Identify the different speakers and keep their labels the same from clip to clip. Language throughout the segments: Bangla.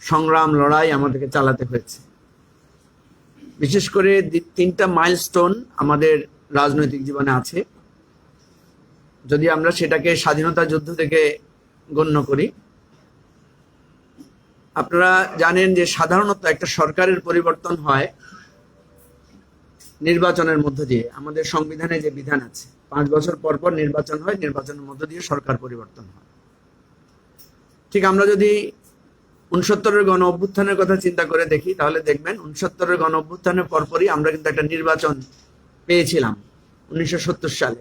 Speaker 1: সংগ্রাম, লড়াই আমাদেরকে চালাতে হয়েছে। বিশেষ করে তিনটা মাইলস্টোন আমাদের রাজনৈতিক জীবনে আছে। যদি আমরা সেটাকে স্বাধীনতা যুদ্ধ থেকে গণ্য করি, আপনারা জানেন যে সাধারণত একটা সরকারের পরিবর্তন হয় নির্বাচনের মধ্য দিয়ে। আমাদের সংবিধানে যে বিধান আছে, পাঁচ বছর পর পর নির্বাচন হয়, নির্বাচনের মধ্য দিয়ে সরকার পরিবর্তন হয়। ঠিক আমরা যদি উনসত্তরের গণ অভ্যুত্থানের কথা চিন্তা করে দেখি, তাহলে দেখবেন উনসত্তরের গণ অভ্যুত্থানের পরপরই আমরা কিন্তু একটা নির্বাচন পেয়েছিলাম উনিশশো সত্তর সালে।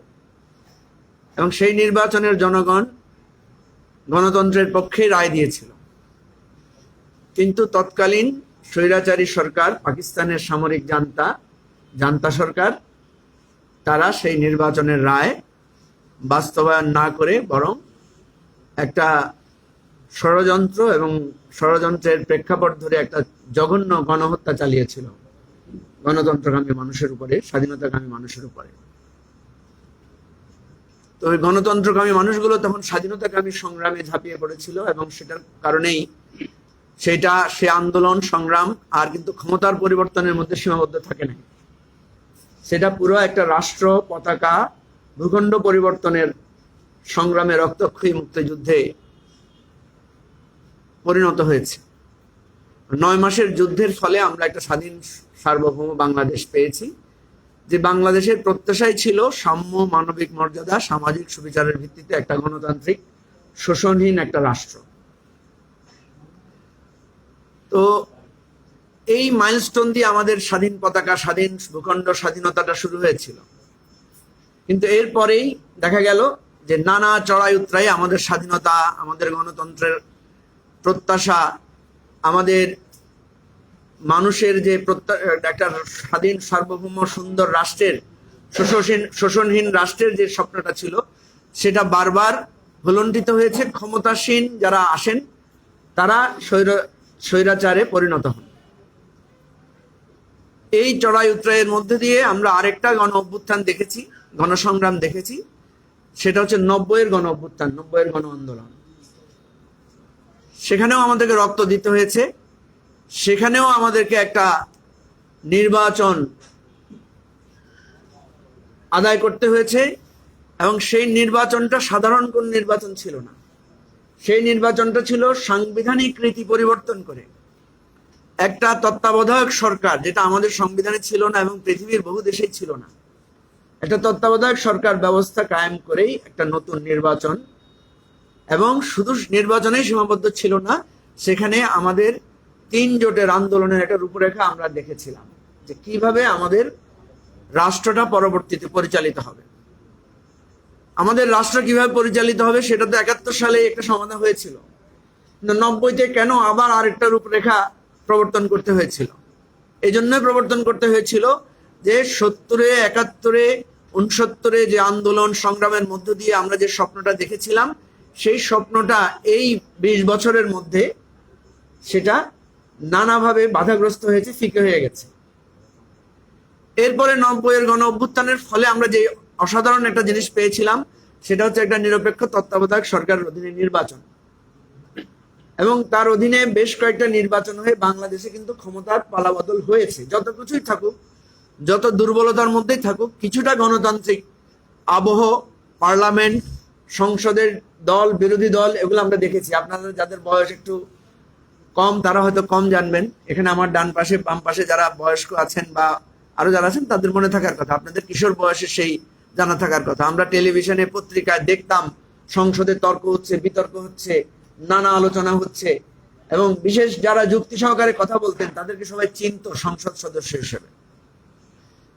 Speaker 1: এবং সেই নির্বাচনের জনগণ গণতন্ত্রের পক্ষে রায় দিয়েছিল। কিন্তু তৎকালীন স্বৈরাচারী সরকার, পাকিস্তানের সামরিক জান্তা জান্তা সরকার, তারা সেই নির্বাচনের রায় বাস্তবায়ন না করে বরং একটা ষড়যন্ত্র এবং ষড়যন্ত্রের প্রেক্ষাপট ধরে একটা জঘন্য গণহত্যা চালিয়েছিল। গণতন্ত্রকামী মানুষের উপরে স্বাধীনতাকামী মানুষের উপরে। তো ওই গণতন্ত্রকামী মানুষগুলো তখন স্বাধীনতাকামী সংগ্রামে ঝাঁপিয়ে পড়েছিল এবং সেটার কারণেই সেটা সে আন্দোলন, সংগ্রাম আর কিন্তু ক্ষমতার পরিবর্তনের মধ্যে সীমাবদ্ধ থাকে না সেটা পুরো একটা রাষ্ট্র, পতাকা, ভূখণ্ড পরিবর্তনের সংগ্রামে রক্তক্ষয়ী মুক্তিযুদ্ধে পরিণত হয়েছে। নয় মাসের যুদ্ধের ফলে আমরা একটা স্বাধীন সার্বভৌম বাংলাদেশ পেয়েছি, যে বাংলাদেশের প্রত্যাশাই ছিল সাম্য মানবিক মর্যাদা, সামাজিক সুবিচারের ভিত্তিতে একটা গণতান্ত্রিক শোষণহীন একটা রাষ্ট্র। তো এই মাইলস্টোন দিয়ে আমাদের স্বাধীন পতাকা, স্বাধীন ভূখণ্ড, স্বাধীনতাটা শুরু হয়েছিল। কিন্তু এরপরেই দেখা গেল যে নানা চড়াই উতরাই আমাদের স্বাধীনতা, আমাদের গণতন্ত্রের প্রত্যাশা আমাদের মানুষের যে প্রত্যা- একটা স্বাধীন, সার্বভৌম, সুন্দর রাষ্ট্রের, শোষণহীন শোষণহীন রাষ্ট্রের যে স্বপ্নটা ছিল, সেটা বারবার ভুলণ্ঠিত হয়েছে, ক্ষমতাসীন যারা আসেন, তারা স্বৈর, স্বৈরাচারে পরিণত হন। এই চড়াই উত্তরায়ের মধ্যে দিয়ে আমরা আরেকটা গণ অভ্যুত্থান দেখেছি, গণসংগ্রাম দেখেছি, সেটা হচ্ছে নব্বইয়ের গণ অভ্যুত্থান, নব্বইয়ের গণ আন্দোলন। সেখানেও আমাদেরকে রক্ত দিতে হয়েছে। সেখানেও আমাদেরকে একটা নির্বাচন আদায় করতে হয়েছে এবং সেই নির্বাচনটা সাধারণ কোন নির্বাচন ছিল না। সেই নির্বাচনটা ছিল সাংবিধানিক রীতি পরিবর্তন করে। একটা তত্ত্বাবধায়ক সরকার, যেটা আমাদের সংবিধানে ছিল না এবং পৃথিবীর বহু দেশেই ছিল না, একটা তত্ত্বাবধায়ক সরকার ব্যবস্থা কায়েম করেই একটা নতুন নির্বাচন এবং শুধু নির্বাচনেই সীমাবদ্ধ ছিল না, সেখানে আমাদের তিন জোটের আন্দোলনের একটা রূপরেখা আমরা দেখেছিলাম, যে কীভাবে আমাদের রাষ্ট্রটা পরবর্তীতে পরিচালিত হবে। আমাদের রাষ্ট্র কীভাবে পরিচালিত হবে সেটা তো একাত্তর সালে একটা সমাধান হয়েছিল। নব্বইতে কেন আবার আরেকটা রূপরেখা প্রবর্তন করতে হয়েছিল? এই জন্যই প্রবর্তন করতে হয়েছিল যে সত্তরে, একাত্তরে উনসত্তরে যে আন্দোলন সংগ্রামের মধ্য দিয়ে আমরা যে স্বপ্নটা দেখেছিলাম সেই স্বপ্নটা এই বিশ বছরের মধ্যে সেটা নানাভাবে বাধাগ্রস্ত হয়েছে, ফিকে হয়ে গেছে। এরপরে নব্বইয়ের গণ অভ্যুত্থানের ফলে আমরা যে অসাধারণ একটা জিনিস পেয়েছিলাম, সেটা হচ্ছে একটা নিরপেক্ষ তত্ত্বাবধায়ক সরকারের অধীনে নির্বাচন। এবং তার অধীনে বেশ কয়েকটা নির্বাচন হয়ে বাংলাদেশে কিন্তু ক্ষমতার পালাবদল হয়েছে। যত কিছুই থাকুক, যত দুর্বলতার মধ্যেই থাকুক, কিছুটা গণতান্ত্রিক আবহ, পার্লামেন্ট, সংসদের দল, বিরোধী দল, এগুলো আমরা দেখেছি। আপনাদের যাদের বয়স একটু কম, তারা হয়তো কম জানবেন। এখানে আমার ডান পাশে, বাম পাশে যারা বয়স্ক আছেন বা আরও যারা আছেন, তাদের মনে থাকার কথা। আপনাদের কিশোর বয়সে সেই জানা থাকার কথা। আমরা টেলিভিশনে পত্রিকায় দেখতাম, সংসদে তর্ক হচ্ছে, বিতর্ক হচ্ছে, নানা আলোচনা হচ্ছে, এবং বিশেষ যারা যুক্তি সহকারে কথা বলতেন, তাদেরকে সবাই চিনত সংসদ সদস্য হিসেবে।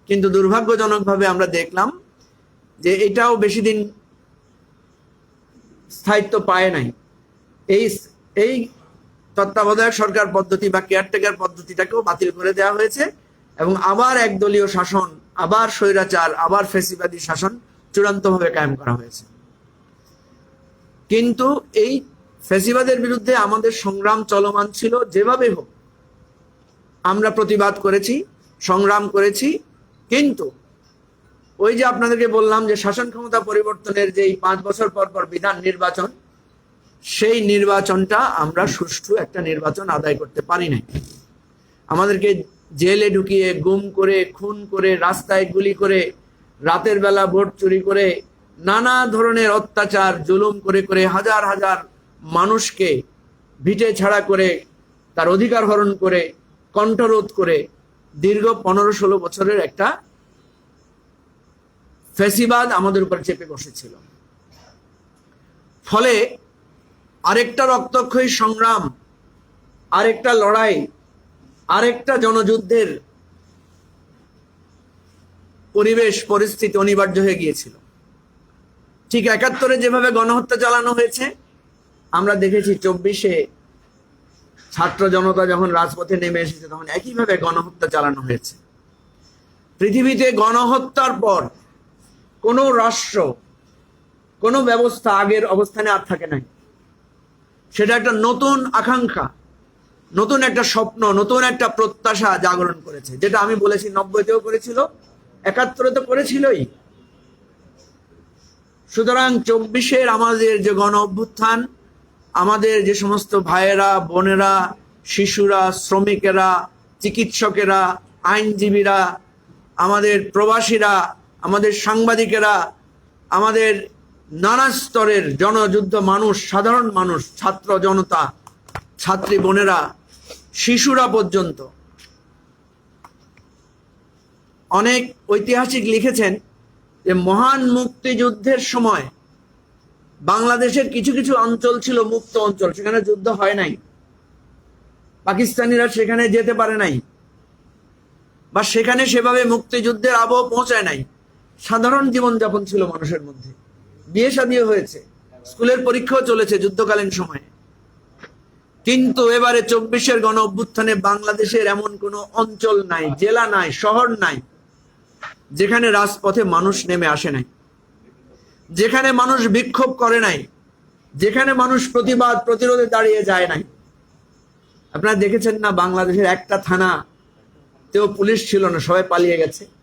Speaker 1: কিন্তু দুর্ভাগ্যজনকভাবে আমরা দেখলাম যে এটাও বেশি দিন স্থায়িত্ব পায় নাই। এই এই তত্ত্বাবধায়ক সরকার পদ্ধতি বা কেয়ারটেকার পদ্ধতিটাকেও বাতিল করে দেওয়া হয়েছে এবং আবার একদলীয় শাসন, আবার স্বৈরাচার, আবার ফেসিবাদী শাসন চূড়ান্তভাবে কায়েম করা হয়েছে। কিন্তু এই ফেসিবাদের বিরুদ্ধে আমাদের সংগ্রাম চলমান ছিল যেভাবে হোক। আমরা প্রতিবাদ করেছি, সংগ্রাম করেছি, কিন্তু ওই যে আপনাদেরকে বললাম যে শাসন ক্ষমতা পরিবর্তনের যে পাঁচ বছর পর পর বিধান নির্বাচন, সেই নির্বাচনটা আমরা সুষ্ঠু একটা নির্বাচন আদায় করতে পারি নাই। আমাদেরকে জেলে ঢুকিয়ে, গুম করে, খুন করে, রাস্তায় গুলি করে, রাতের বেলা ভোট চুরি করে, নানা ধরনের অত্যাচার, জুলুম করে করে হাজার হাজার মানুষকে ভিটে ছাড়া করে, তার অধিকার হরণ করে, কণ্ঠরোধ করে দীর্ঘ পনেরো ষোলো বছরের একটা ফেসিবাদ আমাদের উপর চেপে বসেছিল। ফলে আরেকটা রক্তক্ষয়ী সংগ্রাম, আরেকটা লড়াই, আরেকটা জনযুদ্ধের পরিবেশ, পরিস্থিতি অনিবার্য হয়ে গিয়েছিল। ঠিক একাত্তরে যেভাবে গণহত্যা চালানো হয়েছে, আমরা দেখেছি চব্বিশে ছাত্র জনতা যখন রাজপথে নেমে এসেছে, তখন একইভাবে গণহত্যা চালানো হয়েছে। পৃথিবীতে গণহত্যার পর কোনো রাষ্ট্র, কোনো ব্যবস্থা আগের অবস্থানে আর থাকে নাই। সেটা একটা নতুন আকাঙ্ক্ষা, নতুন একটা স্বপ্ন, নতুন একটা প্রত্যাশা জাগরণ করেছে। যেটা আমি বলেছি, নব্বইতেও করেছিল একাত্তরে তো করেছিলই। সুতরাং চব্বিশের আমাদের যে গণ অভ্যুত্থান, আমাদের যে সমস্ত ভাইয়েরা, বোনেরা, শিশুরা, শ্রমিকেরা, চিকিৎসকেরা, আইনজীবীরা, আমাদের প্রবাসীরা আমাদের সাংবাদিকেরা, আমাদের নানা স্তরের জনযুদ্ধ মানুষ, সাধারণ মানুষ, ছাত্র জনতা, ছাত্রী বোনেরা, শিশুরা পর্যন্ত। অনেক ঐতিহাসিক লিখেছেন যে মহান মুক্তিযুদ্ধের সময় বাংলাদেশের কিছু কিছু অঞ্চল ছিল মুক্ত অঞ্চল, সেখানে যুদ্ধ হয় নাই। পাকিস্তানিরা সেখানে যেতে পারে নাই বা সেখানে সেভাবে মুক্তিযুদ্ধের আবহ পৌঁছায় নাই। সাধারণ জীবনযাপন ছিল মানুষের মধ্যে। বিয়ে শাদিও হয়েছে। স্কুলের পরীক্ষাও চলেছে যুদ্ধকালীন সময়ে। কিন্তু এবারে চব্বিশের গণ অভ্যুত্থানে বাংলাদেশের এমন কোনো অঞ্চল নাই, জেলা নাই, শহর নাই, যেখানে রাজপথে মানুষ নেমে আসে নাই। যেখানে মানুষ বিক্ষোভ করে নাই। যেখানে মানুষ প্রতিবাদ, প্রতিরোধে দাঁড়িয়ে যায় নাই। আপনারা দেখেছেন না, বাংলাদেশের একটা থানা তেও পুলিশ ছিল না, সবাই পালিয়ে গেছে।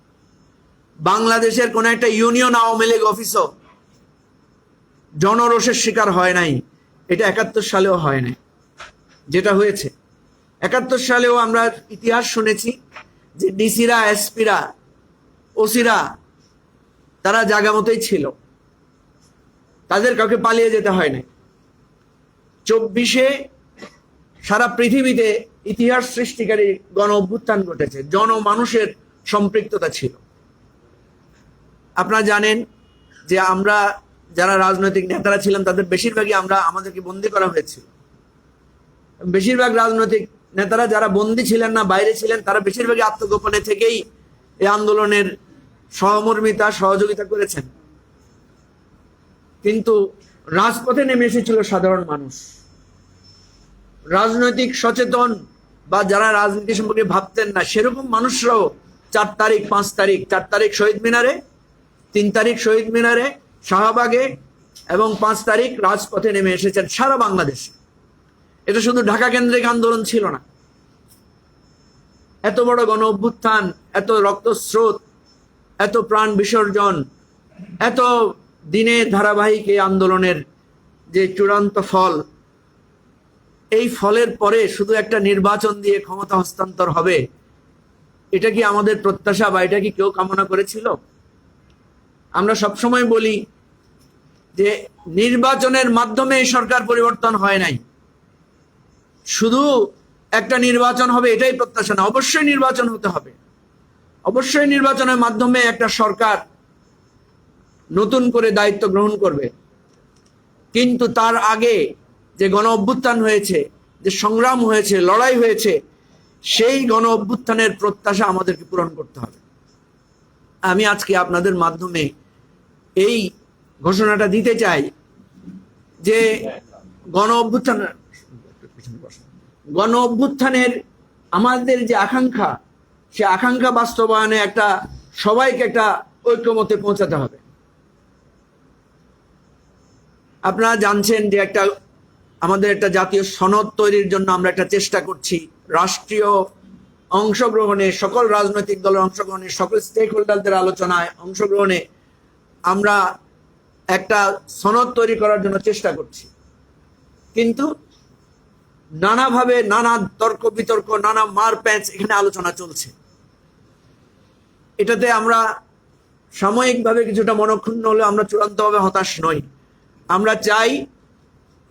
Speaker 1: বাংলাদেশের কোন একটা ইউনিয়ন আওয়ামী লীগ অফিসও জনরোষের শিকার হয় নাই। এটা একাত্তর সালেও হয় নাই। যেটা হয়েছে। একাত্তর সালেও আমরা ইতিহাস শুনেছি যে ডিসিরা, এসপিরা, ওসিরা তারা জায়গা মতোই ছিল। তাদের কাউকে পালিয়ে যেতে হয় নাই। চব্বিশে সারা পৃথিবীতে ইতিহাস সৃষ্টিকারী গণ অভ্যুত্থান ঘটেছে। জনমানুষের সম্পৃক্ততা ছিল। আপনারা জানেন যে আমরা যারা রাজনৈতিক নেতারা ছিলাম, তাদের বেশিরভাগই আমরা আমাদেরকে বন্দি করা হয়েছিল বেশিরভাগ রাজনৈতিক নেতারা যারা বন্দী ছিলেন না, বাইরে ছিলেন, তারা বেশিরভাগই আত্মগোপনে থেকেই এই আন্দোলনের সহমর্মিতা, সহযোগিতা করেছেন। কিন্তু রাজপথে নেমে এসেছিল সাধারণ মানুষ। রাজনৈতিক সচেতন বা যারা রাজনীতি সম্পর্কে ভাবতেন না, সেরকম মানুষরাও চার তারিখ, পাঁচ তারিখ, চার তারিখ শহীদ মিনারে তিন তারিখ শহীদ মিনারে, শাহবাগে এবং পাঁচ তারিখ রাজপথে নেমে এসেছেন সারা বাংলাদেশে। এটা শুধু ঢাকা কেন্দ্রিক আন্দোলন ছিল না। এত বড় গণ অভ্যুত্থান, এত রক্তস্রোত, এত প্রাণ বিসর্জন, এত দিনের ধারাবাহিক এই আন্দোলনের যে চূড়ান্ত ফল, এই ফলের পরে শুধু একটা নির্বাচন দিয়ে ক্ষমতা হস্তান্তর হবে, এটা কি আমাদের প্রত্যাশা বা এটা কি কেউ কামনা করেছিল? আমরা সবসময় বলি যে নির্বাচনের মাধ্যমে সরকার পরিবর্তন হয় নাই। শুধু একটা নির্বাচন হবে এটাই প্রত্যাশা না, অবশ্যই নির্বাচন হতে হবে। অবশ্যই নির্বাচনের মাধ্যমে একটা সরকার নতুন করে দায়িত্ব গ্রহণ করবে। কিন্তু তার আগে যে গণ অভ্যুত্থান হয়েছে, যে সংগ্রাম হয়েছে, লড়াই হয়েছে, সেই গণ অভ্যুত্থানের প্রত্যাশা আমাদেরকে পূরণ করতে হবে। আমি আজকে আপনাদের মাধ্যমে এই ঘোষণাটা দিতে চাই যে গণ অভ্যুত্থান গণ অভ্যুত্থানের আমাদের যে আকাঙ্ক্ষা, সে আকাঙ্ক্ষা বাস্তবায়নে একটা সবাইকে একটা ঐক্যমতে পৌঁছাতে হবে। আপনারা জানছেন যে একটা আমাদের একটা জাতীয় সনদ তৈরির জন্য আমরা একটা চেষ্টা করছি। রাষ্ট্রীয় অংশগ্রহণে সকল রাজনৈতিক দলের অংশগ্রহণে সকল স্টেক হোল্ডারদের আলোচনায় অংশগ্রহণে আমরা একটা সনদ তৈরি করার জন্য চেষ্টা করছি। কিন্তু নানাভাবে নানা তর্ক বিতর্ক, নানা মার প্যাঁচ এখানে আলোচনা চলছে। এটাতে আমরা সাময়িকভাবে কিছুটা মনক্ষুণ্ণ হলে আমরা চূড়ান্তভাবে হতাশ নই। আমরা চাই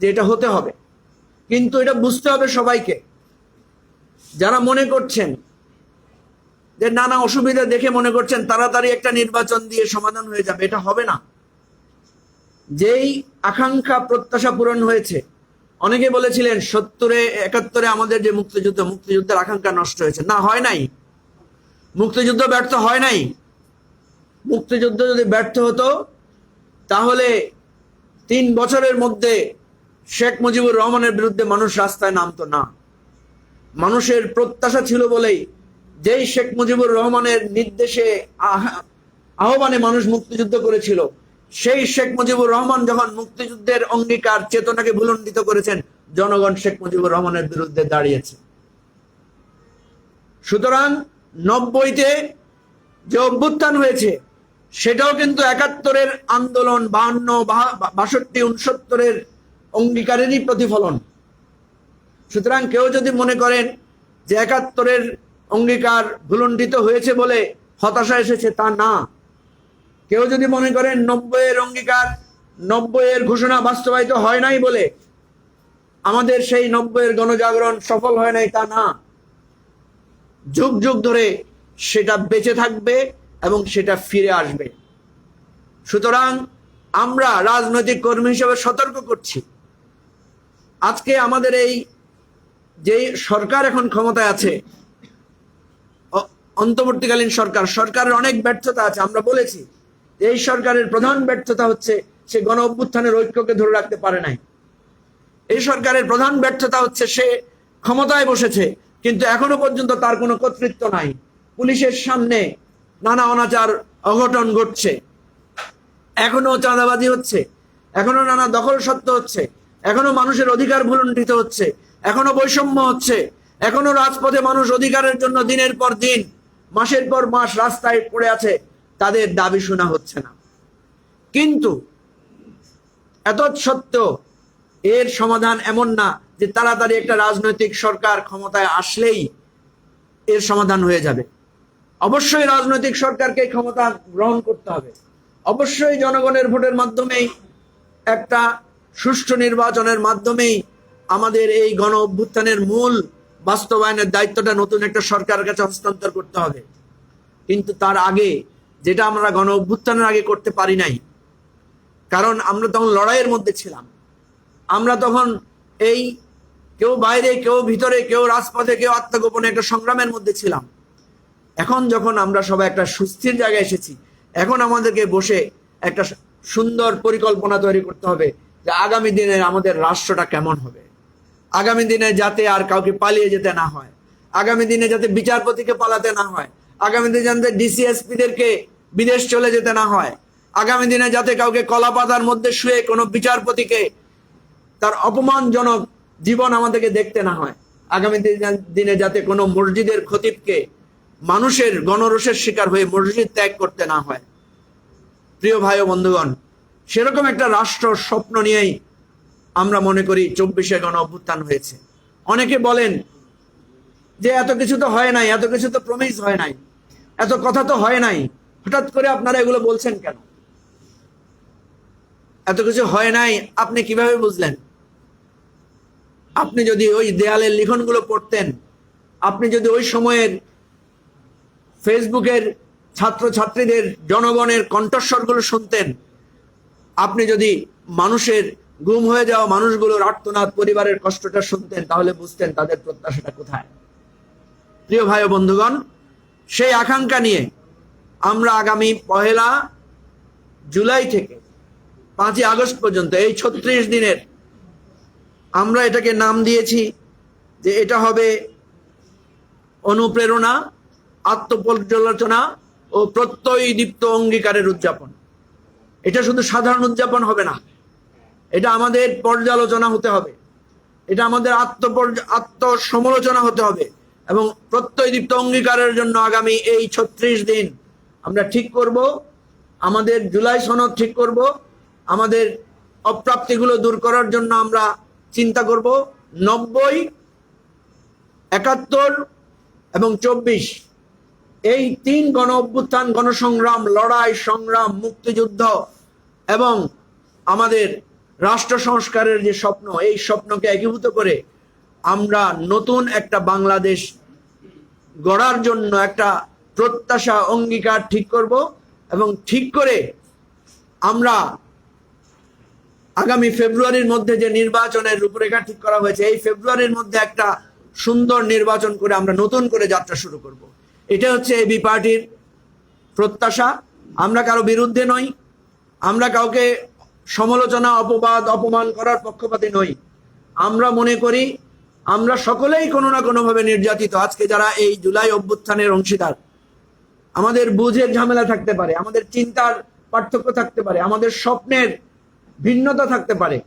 Speaker 1: যে এটা হতে হবে। কিন্তু এটা বুঝতে হবে সবাইকে। যারা মনে করছেন যে নানা অসুবিধা দেখে মনে করছেন, তাড়াতাড়ি একটা নির্বাচন দিয়ে সমাধান হয়ে যাবে, এটা হবে না। যেই আকাঙ্ক্ষা প্রত্যাশা পূরণ হয়েছে, অনেকে বলেছিলেন সত্তরে, একাত্তরে আমাদের যে মুক্তিযুদ্ধ, মুক্তিযুদ্ধের আকাঙ্ক্ষা নষ্ট হয়েছে। না, হয় নাই। মুক্তিযুদ্ধ ব্যর্থ হয় নাই। মুক্তিযুদ্ধ যদি ব্যর্থ হতো, তাহলে তিন বছরের মধ্যে শেখ মুজিবুর রহমানের বিরুদ্ধে মানুষ রাস্তায় নামতো না। মানুষের প্রত্যাশা ছিল বলেই যেই শেখ মুজিবুর রহমানের নির্দেশে আহ- আহ্বানে মানুষ মুক্তিযুদ্ধ করেছিল, সেই শেখ মুজিবুর রহমান যখন মুক্তিযুদ্ধের অঙ্গীকার চেতনাকে ভুলণ্ডিত করেছেন, জনগণ শেখ মুজিবুর রহমানের বিরুদ্ধে দাঁড়িয়েছে। সুতরাং নব্বইতে যে অভ্যুত্থান হয়েছে, সেটাও কিন্তু একাত্তরের আন্দোলন বাহান্ন বাষট্টি উনসত্তরের অঙ্গীকারেরই প্রতিফলন। সুতরাং কেউ যদি মনে করেন যে একাত্তরের অঙ্গীকার ভুলণ্ডিত হয়েছে বলে হতাশা এসেছে, তা না। কেউ যদি মনে করেন নব্বইয়ের অঙ্গীকার, নব্বইয়ের ঘোষণা বাস্তবায়িত হয় নাই বলে আমাদের সেই নব্বইয়ের গণজাগরণ সফল হয় নাই, তা না। যুগ যুগ ধরে সেটা বেঁচে থাকবে এবং সেটা ফিরে আসবে। সুতরাং আমরা রাজনৈতিক কর্মী হিসেবে সতর্ক করছি। আজকে আমাদের এই যে সরকার এখন ক্ষমতায় আছে অন্তর্বর্তীকালীন সরকার, সরকারের অনেক ব্যর্থতা আছে, আমরা বলেছি এই সরকারের প্রধান ব্যর্থতা হচ্ছে সে গণ অভ্যুত্থানের ঐক্যকে ধরে রাখতে পারে নাই। এই সরকারের প্রধান ব্যর্থতা হচ্ছে সে ক্ষমতায় বসেছে, কিন্তু এখনও পর্যন্ত তার কোনো কর্তৃত্ব নাই। পুলিশের সামনে নানা অনাচার, অঘটন ঘটছে। এখনও চাঁদাবাজি হচ্ছে, এখনও নানা দখল সত্য হচ্ছে, এখনও মানুষের অধিকার ভুলণ্ঠিত হচ্ছে এখনও বৈষম্য হচ্ছে। এখনও রাজপথে মানুষ অধিকারের জন্য দিনের পর দিন, মাসের পর মাস রাস্তায় পড়ে আছে, তাদের দাবি শোনা হচ্ছে না। কিন্তু এত সত্ত্বেও এর সমাধান এমন না যে তাড়াতাড়ি একটা রাজনৈতিক সরকার ক্ষমতায় আসলেই এর সমাধান হয়ে যাবে। অবশ্যই রাজনৈতিক সরকারকে ক্ষমতা গ্রহণ করতে হবে। অবশ্যই জনগণের ভোটের মাধ্যমেই একটা সুষ্ঠু নির্বাচনের মাধ্যমেই আমাদের এই গণ অভ্যুত্থানের মূল বাস্তবায়নের দায়িত্বটা নতুন একটা সরকারের কাছে হস্তান্তর করতে হবে। কিন্তু তার আগে যেটা আমরা গণ অভ্যুত্থানের আগে করতে পারি নাই, কারণ আমরা তখন লড়াইয়ের মধ্যে ছিলাম। আমরা তখন এই কেউ বাইরে, কেউ ভিতরে, কেউ রাজপথে, কেউ আত্মগোপনে একটা সংগ্রামের মধ্যে ছিলাম। এখন যখন আমরা সবাই একটা সুস্থির জায়গায় এসেছি, এখন আমাদেরকে বসে একটা সুন্দর পরিকল্পনা তৈরি করতে হবে যে আগামী দিনে আমাদের রাষ্ট্রটা কেমন হবে। আগামী দিনে যাতে আর কাউকে পালিয়ে যেতে না হয়, আগামী দিনে যাতে বিচারপতিকে পালাতে না হয়, আগামী দিনে যাতে ডিসিএসপিদেরকে বিদেশ চলে যেতে না হয়, আগামী দিনে যাতে কাউকে কলাপাতার মধ্যে শুয়ে কোনো বিচারপতিকে তার অপমানজনক জীবন আমাদেরকে দেখতে না হয়, আগামী দিন- দিনে যাতে কোনো মসজিদের খতিবকে মানুষের গণরোষের শিকার হয়ে মসজিদ ত্যাগ করতে না হয়। প্রিয় ভাই ও বন্ধুগণ, সেরকম একটা রাষ্ট্র স্বপ্ন নিয়েই আমরা মনে করি চব্বিশে গণ অভ্যুত্থান হয়েছে। অনেকে বলেন যে এত কিছু তো হয় নাই, এত কিছু তো প্রমিস হয় নাই, এত কথা তো হয় নাই। হঠাৎ করে আপনারা এগুলো বলছেন কেন? এত কিছু হয় নাই, আপনি কীভাবে বুঝলেন? আপনি যদি ওই দেয়ালের লিখনগুলো পড়তেন, আপনি যদি ওই সময়ের ফেসবুকের ছাত্রছাত্রীদের, জনগণের কণ্ঠস্বরগুলো শুনতেন, আপনি যদি মানুষের গুম হয়ে যাওয়া মানুষগুলোর আর্তনাদ পরিবারের কষ্টটা শুনতেন, তাহলে বুঝতেন তাদের প্রত্যাশাটা কোথায়। প্রিয় ভাই বন্ধুগণ, সেই আকাঙ্ক্ষা নিয়ে আমরা আগামী পহেলা জুলাই থেকে পাঁচই আগস্ট পর্যন্ত, এই ছত্রিশ দিনের আমরা এটাকে নাম দিয়েছি যে এটা হবে অনুপ্রেরণা আত্মপর্যালোচনা ও প্রত্যয় দীপ্ত অঙ্গীকারের উদযাপন। এটা শুধু সাধারণ উদযাপন হবে না এটা আমাদের পর্যালোচনা হতে হবে। এটা আমাদের আত্মপর্য, আত্মসমালোচনা হতে হবে এবং প্রত্যয় দীপ্ত অঙ্গীকারের জন্য আগামী এই ছত্রিশ দিন আমরা ঠিক করব, আমাদের জুলাই সনদ ঠিক করব, আমাদের অপ্রাপ্তিগুলো দূর করার জন্য আমরা চিন্তা করব। নব্বই, একাত্তর এবং চব্বিশ, এই তিন গণ অভ্যুত্থান, গণসংগ্রাম, লড়াই, সংগ্রাম, মুক্তিযুদ্ধ এবং আমাদের রাষ্ট্র সংস্কারের যে স্বপ্ন, এই স্বপ্নকে একীভূত করে আমরা নতুন একটা বাংলাদেশ গড়ার জন্য একটা প্রত্যাশা, অঙ্গীকার ঠিক করব এবং ঠিক করে আমরা আগামী ফেব্রুয়ারির মধ্যে যে নির্বাচনের রূপরেখা ঠিক করা হয়েছে, এই ফেব্রুয়ারির মধ্যে একটা সুন্দর নির্বাচন করে আমরা নতুন করে যাত্রা শুরু করব। এটা হচ্ছে এবি পার্টির প্রত্যাশা। আমরা কারও বিরুদ্ধে নই। আমরা কাউকে সমালোচনা, অপবাদ, অপমান করার পক্ষপাতী নই। আমরা মনে করি, আমরা সকলেই কোনো না কোনোভাবে নির্যাতিত। আজকে যারা এই জুলাই অভ্যুত্থানের অংশীদার, আমাদের বুঝের ঝামেলা থাকতে পারে, আমাদের চিন্তার পার্থক্য থাকতে পারে, আমাদের স্বপ্নের ভিন্নতা থাকতে পারে।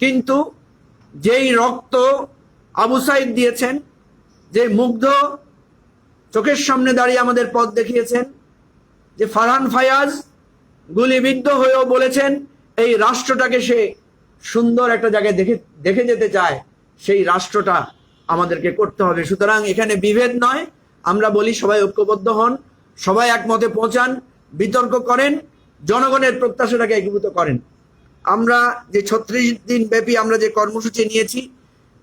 Speaker 1: কিন্তু যেই রক্ত আবু সাইদ দিয়েছেন যে মুগ্ধ চোখের সামনে দাঁড়িয়ে আমাদের পথ দেখিয়েছেন, যে ফারহান ফায়াজ গুলিবিদ্ধ হয়েও বলেছেন এই রাষ্ট্রটাকে সে সুন্দর একটা জায়গায় দেখে দেখে যেতে চায়, সেই রাষ্ট্রটা আমাদেরকে করতে হবে। সুতরাং এখানে বিভেদ নয়। আমরা বলি সবাই ঐক্যবদ্ধ হন, সবাই একমতে পৌঁছান, বিতর্ক করেন, জনগণের প্রত্যাশাটাকে একীভূত করেন। আমরা যে ছত্রিশ দিন ব্যাপী আমরা যে কর্মসূচি নিয়েছি,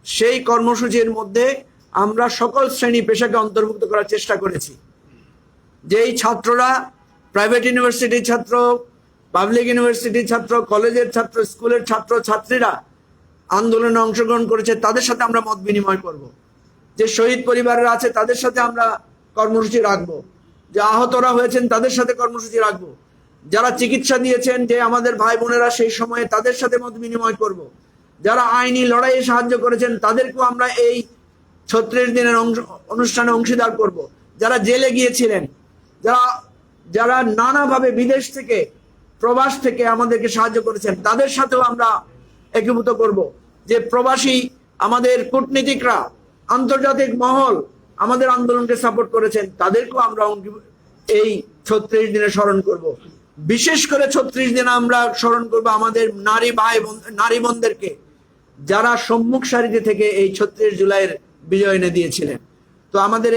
Speaker 1: সেই কর্মসূচির মধ্যে আমরা সকল শ্রেণি পেশাকে অন্তর্ভুক্ত করার চেষ্টা করেছি। যেই ছাত্ররা প্রাইভেট ইউনিভার্সিটির ছাত্র পাবলিক ইউনিভার্সিটির ছাত্র, কলেজের ছাত্র, স্কুলের ছাত্র, ছাত্রীরা আন্দোলনে অংশগ্রহণ করেছে, তাদের সাথে আমরা মত বিনিময় করব। যে শহীদ পরিবারের আছে, তাদের সাথে আমরা কর্মসূচি রাখব যে আহতরা হয়েছেন, তাদের সাথে কর্মসূচি রাখব যারা চিকিৎসা দিয়েছেন, যে আমাদের ভাই বোনেরা সেই সময়ে তাদের সাথে মত বিনিময় করব। যারা আইনি লড়াইয়ে সাহায্য করেছেন, তাদেরকেও আমরা এই ছত্রিশ দিনের অনুষ্ঠানে অংশীদার করব। যারা জেলে গিয়েছিলেন, যারা যারা নানাভাবে বিদেশ থেকে প্রবাস থেকে আমাদেরকে সাহায্য করেছেন। তাদের সাথেও আমরা একীভূত করব যে প্রবাসী আমাদের কূটনীতিকরা, আন্তর্জাতিক মহল আমাদের আন্দোলনকে সাপোর্ট করেছেন। তাদেরকেও আমরা এই ছত্রিশ দিনে স্মরণ করব। বিশেষ করে ছত্রিশ দিনে আমরা স্মরণ করব আমাদের নারী ভাই নারী বোনদেরকে, যারা সম্মুখ সারিতে থেকে এই ছত্রিশ জুলাইয়ের বিজয় এনে দিয়েছিলেন। তো আমাদের